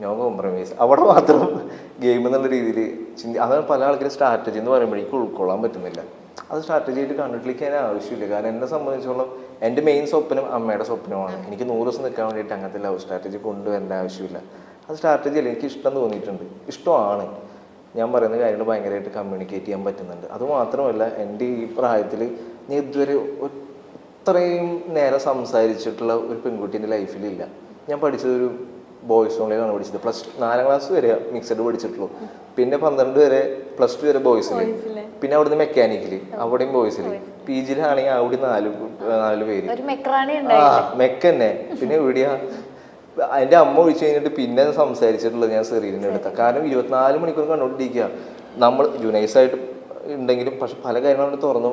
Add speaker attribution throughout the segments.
Speaker 1: No compromise അവിടെ മാത്രം game എന്നുള്ള രീതിയിൽ ചിന്തി അതാണ് പല ആൾക്കാരും സ്ട്രാറ്റജി എന്ന് പറയുമ്പോൾ പറയുമ്പോഴേക്കും ഉൾക്കൊള്ളാൻ പറ്റുന്നില്ല. അത് സ്ട്രാറ്റജി ആയിട്ട് കണ്ടിട്ടിരിക്കാൻ ആവശ്യമില്ല. കാരണം എന്നെ സംബന്ധിച്ചോളം എന്റെ മെയിൻ സ്വപ്നം അമ്മയുടെ സ്വപ്നമാണ്. എനിക്ക് നൂറ് ദിവസം നിൽക്കാൻ വേണ്ടിയിട്ട് അങ്ങനത്തെ ലവ് സ്ട്രാറ്റജി കൊണ്ടുവരേണ്ട ആവശ്യമില്ല. അത് സ്ട്രാറ്റജി അല്ല എനിക്ക് ഇഷ്ടം തോന്നിയിട്ടുണ്ട്. ഇഷ്ടമാണ്. ഞാൻ പറയുന്ന കാര്യങ്ങൾ ഭയങ്കരമായിട്ട് കമ്മ്യൂണിക്കേറ്റ് ചെയ്യാൻ പറ്റുന്നുണ്ട്. അത് മാത്രമല്ല എന്റെ ഈ പ്രായത്തിൽ ഞാൻ ഇതുവരെ ഇത്രയും നേരം സംസാരിച്ചിട്ടുള്ള ഒരു പെൺകുട്ടി എന്റെ ലൈഫിലില്ല ഞാൻ പഠിച്ചത് ഒരു ബോയ്സ് ഓൺലൈനാണ് പഠിച്ചത്. പ്ലസ് നാലാം ക്ലാസ് വരെ മിക്സഡ് പഠിച്ചിട്ടുള്ളൂ. പിന്നെ പന്ത്രണ്ട് വരെ പ്ലസ് ടു വരെ ബോയ്സിൽ പിന്നെ അവിടുന്ന് മെക്കാനിക്കൽ അവിടെയും ബോയ്സിൽ പി ജിയിലാണെങ്കിൽ അവിടെ നാല് നാല് പേര്. ആ
Speaker 2: മെക്ക
Speaker 1: തന്നെ. പിന്നെ എവിടെയാ അതിന്റെ അമ്മ ഒഴിച്ചു കഴിഞ്ഞിട്ട് പിന്നെ സംസാരിച്ചിട്ടുള്ളത് ഞാൻ സെറീലിന്റെ അടുത്ത. കാരണം ഇരുപത്തിനാല് മണിക്കൂർ കണ്ടോണ്ടിരിക്കുക നമ്മൾ ജുനൈസായിട്ട് ഉണ്ടെങ്കിലും പക്ഷെ പല കാര്യങ്ങളും തുറന്നു.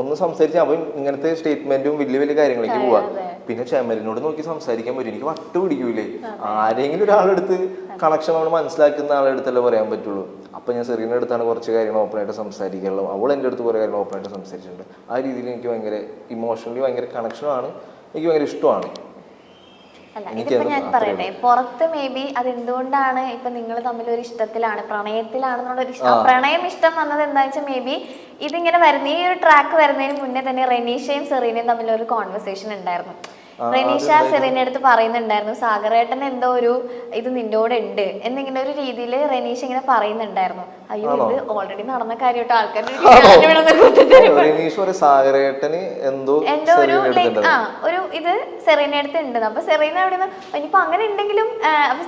Speaker 1: ഒന്ന് സംസാരിച്ച് അവൻ ഇങ്ങനത്തെ സ്റ്റേറ്റ്മെന്റും വലിയ വലിയ കാര്യങ്ങളിലേക്ക് പോവാ. പിന്നെ ചെമലിനോട് നോക്കി സംസാരിക്കാൻ പറ്റും. എനിക്ക് വട്ടു പിടിക്കൂലേ. ആരെങ്കിലും ഒരാളെടുത്ത് കണക്ഷൻ നമ്മൾ മനസ്സിലാക്കുന്ന ആളെടുത്തല്ലേ പറയാൻ പറ്റുള്ളൂ. അപ്പൊ ഞാൻ സെറീന അടുത്താണ് കുറച്ച് കാര്യങ്ങൾ ഓപ്പൺ ആയിട്ട് സംസാരിക്കാനുള്ളത് അവൾ എന്റെ അടുത്ത് കുറേ കാര്യങ്ങൾ ഓപ്പൺ ആയിട്ട് സംസാരിച്ചിട്ടുണ്ട്. ആ രീതിയിൽ എനിക്ക് ഭയങ്കര ഇമോഷണലി ഭയങ്കര കണക്ഷനാണ് എനിക്ക് ഭയങ്കര ഇഷ്ടമാണ്
Speaker 2: അല്ല ഇതിപ്പോ ഞാൻ പറയട്ടെ പുറത്ത് മേ ബി അത് എന്തുകൊണ്ടാണ് ഇപ്പൊ നിങ്ങൾ തമ്മിൽ ഒരു ഇഷ്ടത്തിലാണ് പ്രണയത്തിലാണെന്നുള്ള ഒരു ഇഷ്ടം- പ്രണയം ഇഷ്ടം വന്നത് എന്താ വെച്ചാൽ മേ ബി ഇതിങ്ങനെ വരുന്ന ഈ ഒരു ട്രാക്ക് വരുന്നതിന് മുന്നേ തന്നെ റെനീഷയും സെറീനയും തമ്മിൽ ഒരു കോൺവെർസേഷൻ ഉണ്ടായിരുന്നു. റെനീഷ സെറീന അടുത്ത് പറയുന്നുണ്ടായിരുന്നു സാഗറേട്ടൻ എന്തോ ഒരു ഇത് നിന്റെ കൂടെ ഉണ്ട് എന്നിങ്ങനെ ഒരു രീതിയിൽ റെനീഷ ഇങ്ങനെ പറയുന്നുണ്ടായിരുന്നു. അയ്യോ ഇത് ഓൾറെഡി നടന്ന കാര്യമായിട്ട്
Speaker 1: റെനീഷ് ഒരു സാഗരേട്ടന് എന്തോ
Speaker 2: എന്തോ ഒരു ആ ഒരു ഇത് സെറീന അടുത്ത് ഉണ്ട്. അപ്പൊ സെറീന അവിടെ നിന്ന് ഇനിയിപ്പോ അങ്ങനെ ഉണ്ടെങ്കിലും അപ്പൊ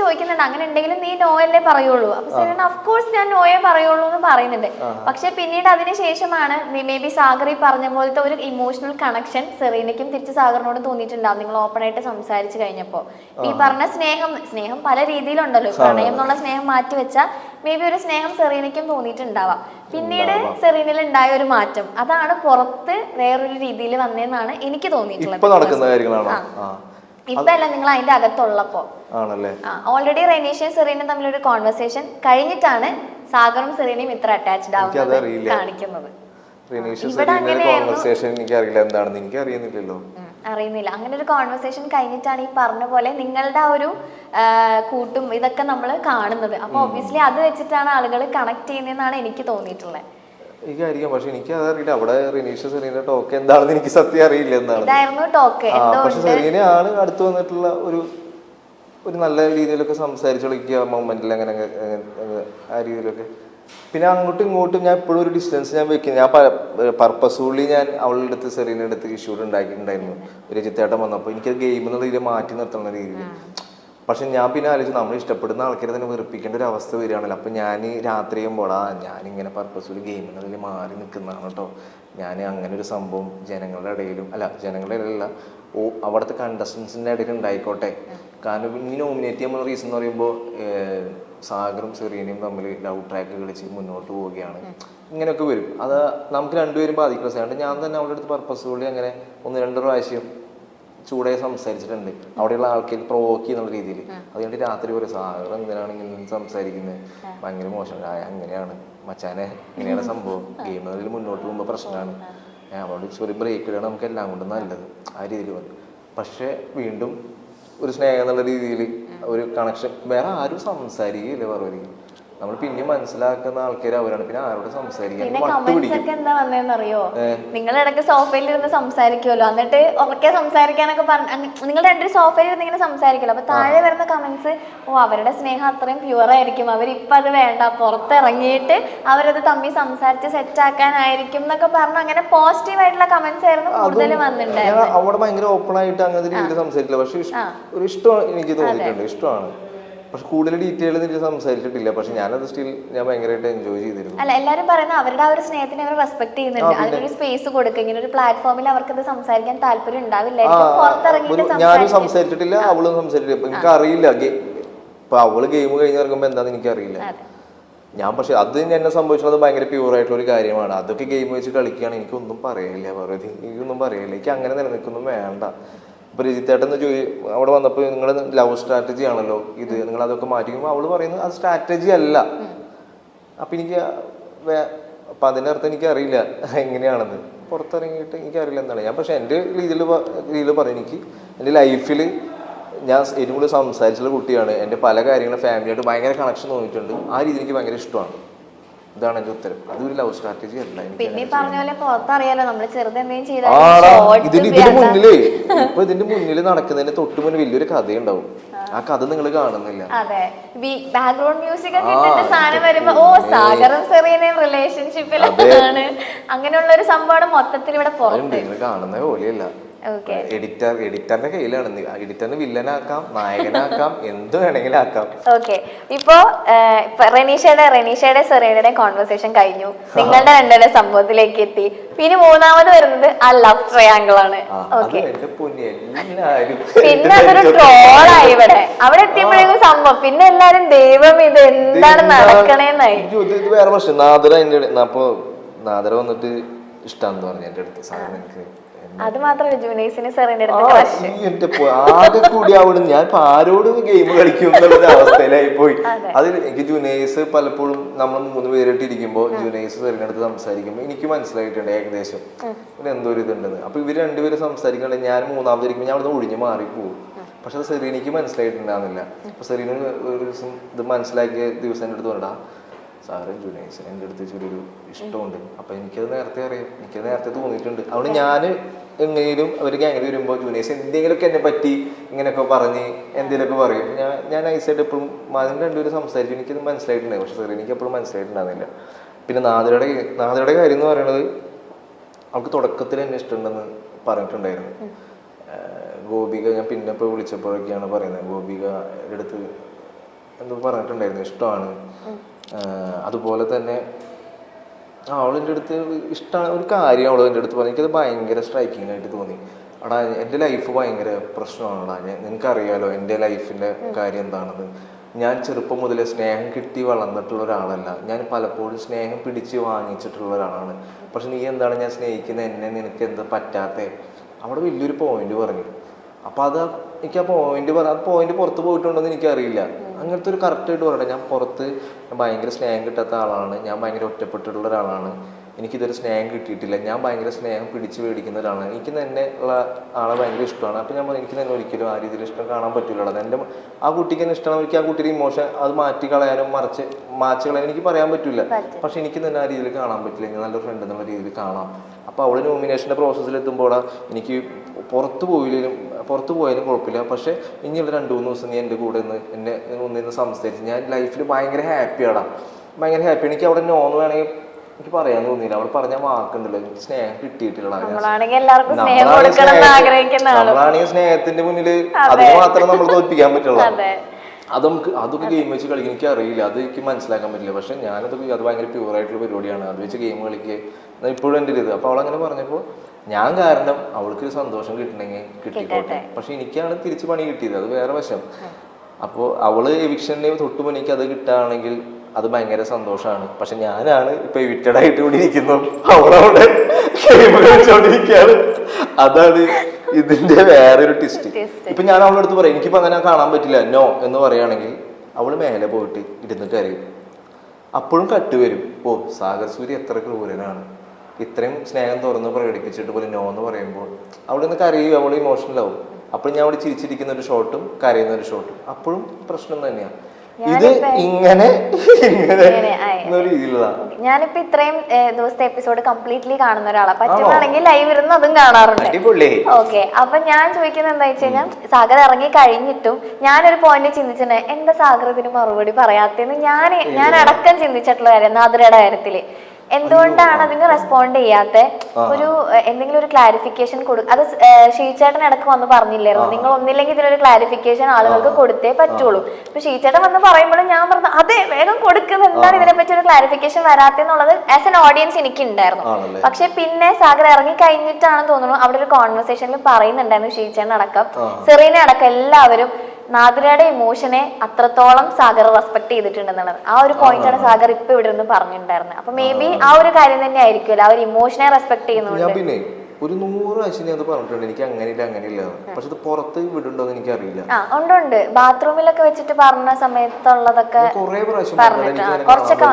Speaker 2: ചോദിക്കുന്നുണ്ട് അങ്ങനെ ഉണ്ടെങ്കിലും നീ നോയല്ലേ പറയുള്ളൂ? അപ്പൊ സെറീന ഓഫ് കോഴ്സ് ഞാൻ നോയെ പറയുള്ളൂ എന്ന് പറയുന്നുണ്ട്. പക്ഷെ പിന്നീട് അതിനുശേഷമാണ് മേ ബി സാഗറി പറഞ്ഞ പോലത്തെ ഒരു ഇമോഷണൽ കണക്ഷൻ സെറീനയ്ക്കും തിരിച്ച് സാഗറിനോട് തോന്നിയിട്ടുണ്ടാവും. നിങ്ങൾ ഓപ്പൺ ആയിട്ട് സംസാരിച്ചു കഴിഞ്ഞപ്പോ. ഈ പറഞ്ഞ സ്നേഹം സ്നേഹം പല രീതിയിലുണ്ടല്ലോ. പ്രണയം എന്നുള്ള സ്നേഹം മാറ്റി വെച്ചാൽ മേ ബി ഒരു സ്നേഹം സെറീനയ്ക്കും തോന്നിയിട്ടുണ്ടാവാം. പിന്നീട് സെറീനയിൽ ഉണ്ടായ ഒരു മാറ്റം. അതാണ് പുറത്ത് വേറൊരു രീതിയിൽ വന്നതെന്നാണ് എനിക്ക് തോന്നിയിട്ടുള്ളത്.
Speaker 1: ഇപ്പൊ നടക്കുന്ന കാര്യങ്ങളാണോ? ആ.
Speaker 2: അല്ല നിങ്ങൾ അതിന്റെ അകത്തുള്ളപ്പോ. ഓൾറെഡി റെനീഷയും സെറീനയും ഒരു കോൺവെർസേഷൻ കഴിഞ്ഞിട്ടാണ് സാഗറും സെറീനയും ഇത്ര അറ്റാച്ച്ഡ് ആവുന്നത്. കാണിക്കുന്നത്.
Speaker 1: റെനീഷ്
Speaker 2: ഇവിടെ
Speaker 1: സെറീനയുടെ എനിക്ക് അറിയില്ല എന്താണെന്ന് എനിക്ക് അറിയുന്നില്ലല്ലോ
Speaker 2: അറിയുന്നില്ല. അങ്ങനെ ഒരു കോൺവെർസേഷൻ കഴിഞ്ഞിട്ടാണ് ഈ പറഞ്ഞ പോലെ നിങ്ങളുടെ ആ ഒരു കൂട്ടും ഇതൊക്കെ നമ്മൾ കാണുന്നത്. അപ്പൊ ഒബ്വിയസ്ലി അത് വെച്ചിട്ടാണ് ആളുകൾ കണക്ട് ചെയ്യുന്നതെന്നാണ് എനിക്ക് തോന്നിയിട്ടുള്ളത്
Speaker 1: എനിക്ക് അറിയാം പക്ഷെ എനിക്ക് അതറിയില്ല. അവിടെ റെനീഷ് സെറീന ടോക്ക് എന്താണെന്ന് എനിക്ക് സത്യം അറിയില്ല എന്താണ്
Speaker 2: പക്ഷെ ടോക്ക്
Speaker 1: ആണ് അടുത്ത് വന്നിട്ടുള്ള ഒരു ഒരു നല്ല രീതിയിലൊക്കെ സംസാരിച്ച് കളിക്കുക മൊമെന്റിൽ അങ്ങനെ അങ്ങ് അങ്ങ് അങ്ങ് ആ രീതിയിലൊക്കെ. പിന്നെ അങ്ങോട്ടും ഇങ്ങോട്ടും ഞാൻ എപ്പോഴും ഒരു ഡിസ്റ്റൻസ് ഞാൻ വെക്കുന്നത് ഞാൻ പർപ്പസ്ഫുള്ളി ഞാൻ അവളുടെ അടുത്ത് സെറീനയുടെ അടുത്ത് ഇഷ്യൂ ഉണ്ടാക്കിയിട്ടുണ്ടായിരുന്നു രജിത്തേട്ടൻ വന്നപ്പോൾ എനിക്ക് ഗെയിം എന്നുള്ള രീതിയിൽ മാറ്റി നിർത്തുന്ന രീതിയിൽ. പക്ഷെ ഞാൻ പിന്നെ ആലോചിച്ചു നമ്മൾ ഇഷ്ടപ്പെടുന്ന ആൾക്കാരെ തന്നെ വെറുപ്പിക്കേണ്ട ഒരു അവസ്ഥ വരികയാണല്ലോ. അപ്പം ഞാൻ രാത്രി ചെയ്യുമ്പോൾ ആ ഞാനിങ്ങനെ പർപ്പസ്ഫുള്ളി ഗെയിം എന്നതിൽ മാറി നിൽക്കുന്നതാണ് കേട്ടോ ഞാൻ അങ്ങനെ ഒരു സംഭവം ജനങ്ങളുടെ ഇടയിലും അല്ല ജനങ്ങളുടെ ഇടയിലല്ല ഓ അവിടുത്തെ കണ്ടസ്റ്റൻസിന്റെ ഇടയിൽ ഉണ്ടായിക്കോട്ടെ. കാരണം ഇനി നോമിനേറ്റ് ചെയ്യുമ്പോൾ റീസൺ എന്ന് പറയുമ്പോൾ സാഗറും സെറീനയും തമ്മിൽ ലവ് ട്രാക്ക് കളിച്ച് മുന്നോട്ട് പോവുകയാണ്. ഇങ്ങനെയൊക്കെ വരും. അത് നമുക്ക് രണ്ടുപേരും ബാധിക്കുന്ന സാധനം ഞാൻ തന്നെ അവളുടെ അടുത്ത് പർപ്പസ്ഫുള്ളി അങ്ങനെ ഒന്ന് രണ്ട് പ്രാവശ്യം ചൂടായി സംസാരിച്ചിട്ടുണ്ട്. അവിടെയുള്ള ആൾക്കാർ പ്രൊവോക്ക് ചെയ്യുന്ന രീതിയിൽ അതുകൊണ്ട് രാത്രി ഒരു സാഗർ എന്തിനാണ് ഇങ്ങനെ സംസാരിക്കുന്നത് ഭയങ്കര മോശം അങ്ങനെയാണ്. മച്ചാനെ ഇങ്ങനെയാണ് സംഭവം. ഗെയിം അതിൽ മുന്നോട്ട് പോകുമ്പോൾ പ്രശ്നമാണ്. ഞാൻ അവളോട് ചെറിയ ബ്രേക്ക് ഇടുകയാണ് നമുക്ക് എല്ലാം കൊണ്ടും നല്ലത്. ആ രീതിയിൽ പറഞ്ഞു പക്ഷേ വീണ്ടും ഒരു സ്നേഹം എന്നുള്ള രീതിയിൽ ഒരു കണക്ഷൻ വേറെ ആരും സംസാരിക്കില്ല പറവരി നമ്മൾ പിന്നെ മനസ്സിലാക്കുന്ന ആൾക്കാർ അവരാണ്. പിന്നെ ആരോട് സംസാരിക്കാൻ
Speaker 2: വന്നതെന്നറിയോ നിങ്ങൾ ഇടയ്ക്ക് സോഫയിൽ ഇരുന്ന് സംസാരിക്കുമല്ലോ എന്നിട്ട് ഉറക്കെ സംസാരിക്കാനൊക്കെ പറഞ്ഞു നിങ്ങൾ രണ്ടുപേരും സോഫയിൽ ഇരുന്ന് ഇങ്ങനെ സംസാരിക്കല്ലോ അപ്പൊ താഴെ വരുന്ന കമന്റ്സ് ഓ അവരുടെ സ്നേഹം അത്രയും പ്യുവർ ആയിരിക്കും. അവരിപ്പൊ അത് വേണ്ട. പുറത്തിറങ്ങിയിട്ട് അവരത് തമ്മി സംസാരിച്ച് സെറ്റ് ആക്കാനായിരിക്കും എന്നൊക്കെ പറഞ്ഞു അങ്ങനെ പോസിറ്റീവ് ആയിട്ടുള്ള കമന്റ്സ് ആയിരുന്നു കൂടുതൽ
Speaker 1: വന്നിട്ടുണ്ടായിരുന്നു അവിടെ ഭയങ്കര ഓപ്പൺ ആയിട്ട് അങ്ങനെ രീതിയിൽ സംസാരിക്കില്ല. പക്ഷെ ഒരു ഇഷ്ടമാണ് എനിക്ക് തോന്നിയിട്ടുണ്ട്. ഇഷ്ടമാണ്. പക്ഷെ കൂടുതൽ ഡീറ്റെയിൽ ഇതിൽ സംസാരിച്ചിട്ടില്ല. പക്ഷെ ഞാനത് സ്റ്റിൽ ഞാൻ ഭയങ്കരമായിട്ട് എൻജോയ് ചെയ്തിരുന്നു.
Speaker 2: അല്ല എല്ലാരും പറയുന്നത് അവരുടെ ആ ഒരു സ്നേഹത്തിന് അവർ റെസ്പെക്ട് ചെയ്യുന്നുണ്ട്. അതിനൊരു സ്പേസ് കൊടുക്കുക ഇങ്ങനെ ഒരു പ്ലാറ്റ്ഫോമിൽ അവർക്കത് സംസാരിക്കാൻ താല്പര്യം
Speaker 1: ഉണ്ടാവില്ല. ഞാനും സംസാരിച്ചിട്ടില്ല അവളും സംസാരിച്ചിട്ടില്ല. എനിക്ക് അറിയില്ല. ഇപ്പൊ അവൾ ഗെയിം കഴിഞ്ഞ് ഇറങ്ങുമ്പോ എന്താന്ന് എനിക്കറിയില്ല.
Speaker 2: അറിയില്ല
Speaker 1: ഞാൻ പക്ഷെ അത് എന്നെ സംഭവിച്ചത് ഭയങ്കര പ്യൂർ ആയിട്ടുള്ള ഒരു കാര്യമാണ്. അതൊക്കെ ഗെയിം വെച്ച് കളിക്കുകയാണ്. എനിക്കൊന്നും പറയില്ല പറയുന്നത് എനിക്കൊന്നും പറയില്ല എനിക്ക് അങ്ങനെ നിലനിൽക്കൊന്നും വേണ്ട. ഇപ്പൊ എന്ന് ചോദി അവിടെ വന്നപ്പോൾ നിങ്ങൾ ലവ് സ്ട്രാറ്റജി ആണല്ലോ ഇത്. നിങ്ങൾ അതൊക്കെ മാറ്റിക്കുമ്പോൾ അവൾ പറയുന്നത് അത് സ്ട്രാറ്റജി അല്ല. അപ്പൊ എനിക്ക് അപ്പൊ അതിന്റെ അർത്ഥം എനിക്ക് അറിയില്ല എങ്ങനെയാണെന്ന്. പുറത്തിറങ്ങിയിട്ട് എനിക്കറിയില്ല എന്താണ്. ഞാൻ പക്ഷെ എന്റെ രീതിയിൽ രീതിയിൽ പറയും എനിക്ക്. എന്റെ ലൈഫിൽ ഞാൻ ഏറ്റവും കൂടുതൽ സംസാരിച്ചുള്ള കുട്ടിയാണ്. എന്റെ പല കാര്യങ്ങളും ഫാമിലിയായിട്ട് ഭയങ്കര കണക്ഷൻ തോന്നിയിട്ടുണ്ട്. ആ രീതി എനിക്ക് ഭയങ്കര ഇഷ്ടമാണ്. ഇതാണ് എന്റെ ഉത്തരം. അതൊരു ലവ് സ്ട്രാറ്റജി അല്ല.
Speaker 2: പിന്നെ പറഞ്ഞ പോലെ പുറത്തറിയാലോ? ചെയ്താൽ
Speaker 1: ഇതിന് ഇതിന്റെ മുന്നിലേ ഇപ്പൊ ഇതിന്റെ മുന്നിൽ നടക്കുന്നതിന് തൊട്ട് മുന്നിൽ വലിയൊരു കഥയുണ്ടാവും. ആ. കഥ നിങ്ങൾ കാണുന്നില്ല.
Speaker 2: അതെ. ബാക്ക്ഗ്രൗണ്ട് മ്യൂസിക് ഒക്കെ ഇട്ടിട്ട് സാധനം വരുമ്പോ ഓ സാഗറും സെറീനയും റിലേഷൻഷിപ്പിലാണ് അങ്ങനെയുള്ള ഒരു സംഭവമാണ് മൊത്തത്തിൽ ഇവിടെ പുറത്ത്.
Speaker 1: നിങ്ങൾ കാണുന്ന പോലെയല്ല. എഡിറ്റർ എഡിറ്ററിന്റെ കയ്യിലാണ്. എഡിറ്ററിന് വില്ലനാക്കാം നായകനാക്കാം എന്ത് വേണമെങ്കിലും ആക്കാം
Speaker 2: ഓക്കെ. ഇപ്പോ റെനീഷയുടെ റെനീഷയുടെ സെറീനയുടെ കോൺവെർസേഷൻ കഴിഞ്ഞു. നിങ്ങളുടെ രണ്ടുപേരുടെ സംഭവത്തിലേക്ക് എത്തി. പിന്നെ മൂന്നാമത് വരുന്നത് ആ ലവ് ട്രയാങ്കിൾ ആണ്. ഓക്കെ.
Speaker 1: പിന്നെ
Speaker 2: അതൊരു ട്രോളായി ഇവിടെ. അവിടെ എത്തിയപ്പോഴേക്കും സംഭവം. പിന്നെ എല്ലാരും ദൈവം ഇത് എന്താണ് നടക്കണേന്നായി?
Speaker 1: വേറെ പ്രശ്നം. നാദര അപ്പൊ നാദര വന്നിട്ട് ഇഷ്ടാന്ന് പറഞ്ഞു എന്റെ അടുത്ത്. സാറിന് എനിക്ക് എന്നെ-
Speaker 2: അത് മാത്രമല്ല ജൂനൈസിന് സെറീന്റെ അടുത്ത്
Speaker 1: ആകെ കൂടി അവിടെ ഞാൻ ഇപ്പൊ ആരോട് ഗെയിം കളിക്കും എന്നുള്ള അവസ്ഥയിലായി പോയി
Speaker 2: അതെ.
Speaker 1: അതിൽ എനിക്ക് ജുനൈസ് പലപ്പോഴും നമ്മൾ മൂന്ന് പേരായിട്ട് ഇരിക്കുമ്പോൾ ജുനൈസ് തിരഞ്ഞെടുത്ത് സംസാരിക്കുമ്പോൾ എനിക്ക് മനസ്സിലായിട്ടുണ്ട് ഏകദേശം. എന്തോ ഒരു ഇതുണ്ടെന്ന്. അപ്പൊ ഇവർ രണ്ടുപേരും സംസാരിക്കണേ ഞാൻ മൂന്നാമത് ഇരിക്കുമ്പോൾ ഞാൻ അവിടെ ഒഴിഞ്ഞു മാറിപ്പോവും. പക്ഷെ അത് സെറീനയ്ക്ക് മനസ്സിലായിട്ടുണ്ടാകുന്നില്ല അപ്പൊ സെറീന ഒരു ദിവസം ഇത് മനസ്സിലാക്കിയ ദിവസം എന്റെ അടുത്ത് പറഞ്ഞാ സാറ് ജുനൈസിന് എന്റെ അടുത്ത് ചെറിയൊരു ഇഷ്ടമുണ്ട്. അപ്പം എനിക്കത് നേരത്തെ അറിയാം. എനിക്കത് നേരത്തെ തോന്നിയിട്ടുണ്ട്. അതുകൊണ്ട് ഞാൻ എങ്ങനെയും അവർ ഗ്യാങ്ങിൽ വരുമ്പോൾ ജുനൈസ് എന്തെങ്കിലുമൊക്കെ എന്നെ പറ്റി ഇങ്ങനെയൊക്കെ പറഞ്ഞ് എന്തെങ്കിലുമൊക്കെ പറയും. ഞാൻ ഞാൻ ഐസായിട്ട് എപ്പോഴും അതിന് രണ്ടുപേരും സംസാരിച്ചു. എനിക്കത് മനസ്സിലായിട്ടുണ്ടായി പക്ഷേ സാർ എനിക്ക് എപ്പോഴും മനസ്സിലായിട്ടുണ്ടായിരുന്നില്ല. പിന്നെ നാദരുടെ നാദരുടെ കാര്യം എന്ന് പറയുന്നത് അവൾക്ക് തുടക്കത്തിൽ എന്നെ ഇഷ്ടമുണ്ടെന്ന് പറഞ്ഞിട്ടുണ്ടായിരുന്നു. ഗോപിക ഞാൻ പിന്നെ ഇപ്പോൾ വിളിച്ചപ്പോഴൊക്കെയാണ് പറയുന്നത്. ഗോപിക എടുത്ത് എന്തോ പറഞ്ഞിട്ടുണ്ടായിരുന്നു. ഇഷ്ടമാണ്. അതുപോലെ തന്നെ അവളെന്റെ അടുത്ത് ഇഷ്ടമാണ് ഒരു കാര്യം അവൾ എന്റെ അടുത്ത് പറഞ്ഞു. എനിക്കത് ഭയങ്കര സ്ട്രൈക്കിംഗ് ആയിട്ട് തോന്നി. എടാ എന്റെ ലൈഫ് ഭയങ്കര പ്രശ്നമാണെടാ. നിനക്കറിയാലോ എന്റെ ലൈഫിന്റെ കാര്യം എന്താണെന്ന്. ഞാൻ ചെറുപ്പം മുതലേ സ്നേഹം കിട്ടി വളർന്നിട്ടുള്ള ഒരാളല്ല. ഞാൻ പലപ്പോഴും സ്നേഹം പിടിച്ച് വാങ്ങിച്ചിട്ടുള്ള ഒരാളാണ്. പക്ഷെ നീ എന്താണ് ഞാൻ സ്നേഹിക്കുന്നത് എന്നെ നിനക്ക് എന്താ പറ്റാത്തേ? അവിടെ വലിയൊരു പോയിന്റ് പറഞ്ഞു. അപ്പോൾ അത് എനിക്ക് ആ പോയിന്റ് പറ ആ പോയിന്റ് പുറത്ത് പോയിട്ടുണ്ടോന്ന് എനിക്കറിയില്ല. അങ്ങനത്തെ ഒരു കറക്റ്റ് ആയിട്ട് പറയട്ടെ ഞാൻ പുറത്ത് ഭയങ്കര സ്നേഹം കിട്ടാത്ത ആളാണ്. ഞാൻ ഭയങ്കര ഒറ്റപ്പെട്ടിട്ടുള്ള ഒരാളാണ്. എനിക്കിതൊരു സ്നേഹം കിട്ടിയിട്ടില്ല. ഞാൻ ഭയങ്കര സ്നേഹം പിടിച്ച് മേടിക്കുന്ന ഒരാളാണ്. എനിക്ക് തന്നെ ഉള്ള ആളെ ഭയങ്കര ഇഷ്ടമാണ്. അപ്പം ഞാൻ എനിക്ക് തന്നെ ഒരിക്കലും ആ രീതിയിൽ ഇഷ്ടം കാണാൻ പറ്റില്ല എന്റെ ആ കുട്ടിക്ക് തന്നെ ഇഷ്ടമാണ്. എനിക്ക് ആ കുട്ടിയുടെ ഇമോഷൻ അത് മാറ്റി കളയാനും മറിച്ച് മാച്ച് കളയാനും എനിക്ക് പറയാൻ പറ്റില്ല പക്ഷെ എനിക്ക് തന്നെ ആ രീതിയിൽ കാണാൻ പറ്റില്ല. ഞാൻ നല്ല ഫ്രണ്ട് എന്നുള്ള രീതിയിൽ കാണാം. അപ്പോൾ അവൾ നോമിനേഷന്റെ പ്രോസസ്സിൽ എത്തുമ്പോൾ എനിക്ക് പുറത്ത് പോയില്ലെങ്കിലും പുറത്ത് പോയാലും കുഴപ്പമില്ല. പക്ഷെ ഇനിയുള്ള രണ്ട് മൂന്ന് ദിവസം നീ എന്റെ കൂടെ നിന്ന് എന്നെ ഒന്നിന്ന് സംസാരിച്ച്. ഞാൻ ലൈഫിൽ ഭയങ്കര ഹാപ്പിയാടാ ഭയങ്കര ഹാപ്പി എനിക്ക് അവിടെ നോന്ന് വേണമെങ്കിൽ എനിക്ക് പറയാൻ തോന്നിയില്ല. അവൾ പറഞ്ഞ വാക്കുണ്ടല്ലോ എനിക്ക് സ്നേഹം കിട്ടിയിട്ടില്ല
Speaker 2: നമ്മളാണെങ്കിൽ
Speaker 1: സ്നേഹത്തിന്റെ മുന്നിൽ അത്. മാത്രം നമ്മൾ തോൽപ്പിക്കാൻ പറ്റുള്ളൂ.
Speaker 2: അതെ.
Speaker 1: നമുക്ക് അതൊക്കെ ഗെയിം വെച്ച് കളിക്കാൻ എനിക്ക് അറിയില്ല. അത് എനിക്ക് മനസ്സിലാക്കാൻ പറ്റില്ല. പക്ഷെ ഞാനത് അത് ഭയങ്കര പ്യൂർ ആയിട്ടുള്ള പരിപാടിയാണ്. അത് വെച്ച് ഗെയിം കളിക്കുക. ഇപ്പോഴും എന്റെ ഒരു ഇത്. അപ്പോൾ അവളങ്ങനെ പറഞ്ഞപ്പോൾ ഞാൻ കാരണം അവൾക്ക് ഒരു സന്തോഷം കിട്ടണമെങ്കിൽ കിട്ടിക്കോട്ടെ. പക്ഷെ എനിക്കാണ് തിരിച്ചു പണി കിട്ടിയത്. അത് വേറെ വശം. അപ്പോൾ അവൾ എവിക്ഷനെ തൊട്ടു മുന്നേക്ക് അത് കിട്ടുകയാണെങ്കിൽ അത് ഭയങ്കര സന്തോഷമാണ്. പക്ഷെ ഞാനാണ് ഇപ്പൊ എവിക്റ്റഡ് ആയിട്ട് ഇവിടെ ഇരിക്കുന്നു. അവളവിടെ ഗെയിം കളിച്ചോണ്ടിരിക്കുകയാണ് അതാണ് ഇതിന്റെ വേറൊരു
Speaker 2: ടിസ്റ്റ്.
Speaker 1: ഇപ്പൊ ഞാൻ അവളുടെ അടുത്ത് പറയും എനിക്കിപ്പോ അങ്ങനെ കാണാൻ പറ്റില്ല. നോ എന്ന് പറയുകയാണെങ്കിൽ അവൾ മേലെ പോയിട്ട് ഇരുന്നിട്ട് അറിയും അപ്പോഴും കട്ട് വരും. ഓ സാഗർ സൂര്യ എത്ര ക്രൂരനാണ്. ഇത്രയും സ്നേഹം തുറന്ന് പ്രകടിപ്പിച്ചിട്ട് പോലും നോ എന്ന് പറയുമ്പോൾ അവിടെ നിന്ന് കരയും അവൾ ഇമോഷണൽ ആവും. അപ്പോൾ ഞാൻ അവിടെ ചിരിച്ചിരിക്കുന്ന ഒരു ഷോട്ടും കരയുന്ന ഒരു ഷോട്ടും അപ്പോഴും പ്രശ്നം തന്നെയാണ് ഇത് ഇങ്ങനെ
Speaker 2: ഞാനിപ്പോ ഇത്രയും ദിവസത്തെ എപ്പിസോഡ് കംപ്ലീറ്റ്ലി കാണുന്ന ഒരാളാണ് പറ്റുവാണെങ്കിൽ ലൈവ് ഇരുന്ന് അതും കാണാറുണ്ട്. ഓക്കെ അപ്പൊ ഞാൻ ചോദിക്കുന്നത് എന്താ വെച്ച് കഴിഞ്ഞാൽ സാഗർ ഇറങ്ങി കഴിഞ്ഞിട്ടും ഞാനൊരു പോയിന്റ് ചിന്തിച്ചിട്ടുണ്ട് എന്താ സാഗർ ഇതിന് മറുപടി പറയാത്തെന്ന് ഞാൻ ഞാൻ അടക്കം ചിന്തിച്ചിട്ടുള്ള കാര്യം നാദ്രയുടെ കാര്യത്തിൽ. എന്തുകൊണ്ടാണ് അതിന് റെസ്പോണ്ട് ചെയ്യാത്ത? ഒരു എന്തെങ്കിലും ഒരു ക്ലാരിഫിക്കേഷൻ കൊടു അത് ഷീച്ചേട്ടൻ ഇടയ്ക്ക് വന്ന് പറഞ്ഞില്ലായിരുന്നു? നിങ്ങൾ ഒന്നില്ലെങ്കിൽ ഇതിനൊരു ക്ലാരിഫിക്കേഷൻ ആളുകൾക്ക് കൊടുത്തേ പറ്റുള്ളൂ. അപ്പൊ ഷീച്ചേട്ടൻ വന്ന് പറയുമ്പോഴും ഞാൻ പറഞ്ഞു അതെ വേഗം കൊടുക്കുന്നത് എന്താണ് ഇതിനെപ്പറ്റി ഒരു ക്ലാരിഫിക്കേഷൻ വരാത്തെന്നുള്ളത് ആസ് എൻ ഓഡിയൻസ് എനിക്ക് ഉണ്ടായിരുന്നു പക്ഷെ പിന്നെ സാഗർ ഇറങ്ങി കഴിഞ്ഞിട്ടാണ് തോന്നുന്നു അവിടെ ഒരു കോൺവെർസേഷനിൽ പറയുന്നുണ്ടായിരുന്നു ഷീച്ചേട്ടൻ അടക്കം സെറീന അടക്കം എല്ലാവരും നാദിരയുടെ ഇമോഷനെ അത്രത്തോളം സാഗർ റെസ്പെക്ട് ചെയ്തിട്ടുണ്ടെന്നുള്ളത്. ആ ഒരു പോയിന്റാണ് സാഗർ ഇപ്പൊ ഇവിടെ നിന്ന് പറഞ്ഞിട്ടുണ്ടായിരുന്നത്. അപ്പൊ മേ ബി ആ ഒരു കാര്യം തന്നെ ആയിരിക്കുമല്ലോ. ആ ഒരു ഇമോഷനെ റെസ്പെക്ട്
Speaker 1: ചെയ്യുന്നു
Speaker 2: ചെയ്യുന്നുണ്ട്
Speaker 1: ഒരു നൂറ് പ്രാവശ്യം ഞാൻ പറഞ്ഞിട്ടുണ്ട്. എനിക്ക് അങ്ങനെയില്ല അങ്ങനെയില്ല. പക്ഷെ ഇത് പുറത്ത് വിടുണ്ടോന്ന് എനിക്കറിയില്ല.
Speaker 2: ആ ഉണ്ട് ഉണ്ട്. ബാത്റൂമിലൊക്കെ വെച്ചിട്ട് പറഞ്ഞ സമയത്തുള്ളതൊക്കെ
Speaker 1: കുറേ പ്രാവശ്യം എനിക്ക്
Speaker 2: കുറച്ചൊക്കെ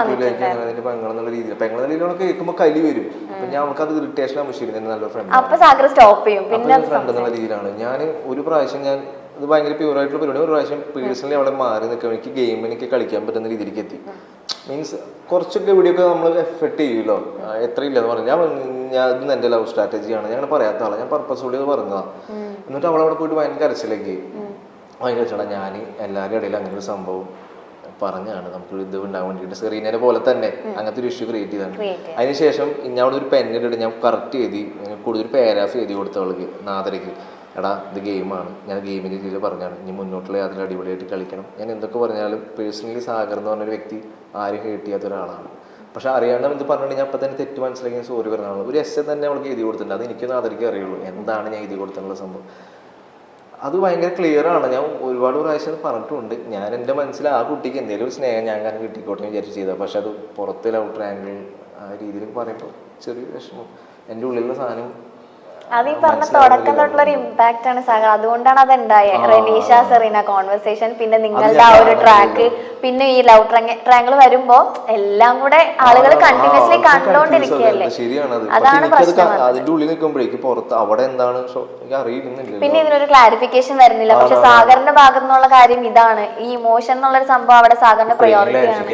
Speaker 1: എനിക്ക് പെങ്ങളെന്നുള്ള രീതിയിൽ. പെങ്ങളെന്ന രീതിയിലൊക്കെ കേൾക്കുമ്പോൾ കലി വരും. അപ്പൊ ഞാൻ അവൾക്ക് അത് ഇറിറ്റേഷൻ ആവശ്യം നല്ല ഫ്രണ്ട്
Speaker 2: അപ്പൊ സാഗർ സ്റ്റോപ്പ് ചെയ്യും. പിന്നെ
Speaker 1: ഫ്രണ്ട് എന്നുള്ള രീതിയിലാണ്. ഞാൻ ഒരു പ്രാവശ്യം ഞാൻ അത് ഭയങ്കര പ്യൂർ ആയിട്ടുള്ള പരിപാടി. ഒരു പ്രാവശ്യം പേഴ്സണലി അവിടെ മാറി നിൽക്കാൻ എനിക്ക് ഗെയിം എനിക്ക് കളിക്കാൻ പറ്റുന്ന രീതിയിലേക്ക് എത്തി. മീൻസ് കുറച്ചൊക്കെ ഇവിടെയൊക്കെ നമ്മൾ എഫക്ട് ചെയ്യുമല്ലോ. എത്രയില്ല എന്ന് ഇല്ലെന്ന് പറഞ്ഞു. ഞാൻ ഞാൻ ഇത് എന്റെ ലവ് സ്ട്രാറ്റജിയാണ് ഞാൻ പറയാത്ത ആളാണ് ഞാൻ പർപ്പസ് കൂടി അത് പറഞ്ഞതാണ് എന്നിട്ട് അവളെ അവിടെ പോയിട്ട് ഭയങ്കര കരച്ചിലേക്ക് ഭയങ്കര ചേട്ടാ ഞാൻ എല്ലാവരുടെ ഇടയിൽ അങ്ങനെ ഒരു സംഭവം പറഞ്ഞാണ് നമുക്ക് ഇത് ഉണ്ടാകാൻ വേണ്ടിയിട്ട് സെറീനേനെ പോലെ തന്നെ അങ്ങനത്തെ ഒരു ഇഷ്യൂ ക്രിയേറ്റ് ചെയ്താണ്. അതിനുശേഷം ഞാൻ അവിടെ ഒരു പെൻ ഇട്ടിട്ട് ഞാൻ കറക്റ്റ് എഴുതി കൂടുതൽ പാരാഫ് എഴുതി കൊടുത്ത അവൾക്ക് നാദരയ്ക്ക്. എടാ ഇത് ഗെയിമാണ്. ഞാൻ ഗെയിമിന്റെ രീതിയിൽ പറഞ്ഞാണ് ഇനി മുന്നോട്ടുള്ള യാത്ര അടിപൊളിയായിട്ട് കളിക്കണം. ഞാൻ എന്തൊക്കെ പറഞ്ഞാലും പേഴ്സണലി സാഗർ എന്ന് പറഞ്ഞൊരു വ്യക്തി ആരും ഹേറ്റ് ചെയ്യാത്ത ഒരാളാണ്. പക്ഷെ അറിയാണ്ട് ഇത് പറഞ്ഞിട്ട് ഞാൻ അപ്പം തന്നെ തെറ്റ് മനസ്സിലാക്കി സോറി പറഞ്ഞാണ് ഒരു എസ് തന്നെ അവൾക്ക് എഴുതി കൊടുത്തിട്ടുണ്ട്. അത് എനിക്കൊന്നും നാദരയ്ക്ക് അറിയുള്ളൂ. എന്താണ് ഞാൻ എഴുതി കൊടുത്തിട്ടുള്ള സംഭവം? അത് ഭയങ്കര ക്ലിയറാണ് ഞാൻ ഒരുപാട് പ്രാവശ്യം പറഞ്ഞിട്ടുണ്ട്. ഞാൻ എന്റെ മനസ്സിൽ ആ കുട്ടിക്ക് എന്തെങ്കിലും ഒരു സ്നേഹം ഞാൻ കാരണം കിട്ടിക്കോട്ടെ എന്ന് വിചാരിച്ച് ചെയ്തത് പക്ഷെ അത് പുറത്തെ ഔട്ടർ ആംഗിൾ ആ രീതിയിൽ പറയുമ്പോൾ ചെറിയ വിഷമം. എന്റെ ഉള്ളിലുള്ള സാധനം
Speaker 2: അത് ഈ പറഞ്ഞ തുടക്കം തൊട്ടുള്ള ഒരു ഇമ്പാക്ട് ആണ് സാഗർ. അതുകൊണ്ടാണ് അത് ഉണ്ടായത് റെനീഷ സെറീന കോൺവെർസേഷൻ പിന്നെ നിങ്ങളുടെ ആ ഒരു ട്രാക്ക് പിന്നെ ഈ ലവ് ട്രാങ്കിൾ വരുമ്പോ എല്ലാം കൂടെ ആളുകൾ കണ്ടിന്യൂസ്ലി കണ്ടോണ്ടിരിക്കുകയല്ലേ? അതാണ് പ്രശ്നം
Speaker 1: അതിന്റെ ഉള്ളിൽ നിൽക്കുമ്പോഴേക്ക് പുറത്ത് അവിടെ എന്താണ്
Speaker 2: പിന്നെ ഇതിനൊരു ക്ലാരിഫിക്കേഷൻ വരുന്നില്ല. പക്ഷെ സാഗറിന്റെ ഭാഗത്തു നിന്നുള്ള കാര്യം ഇതാണ്. ഈ ഇമോഷൻ എന്നുള്ള ഒരു സംഭവം അവിടെ സാഗറിന്റെ പ്രയോറിറ്റി ആണ്.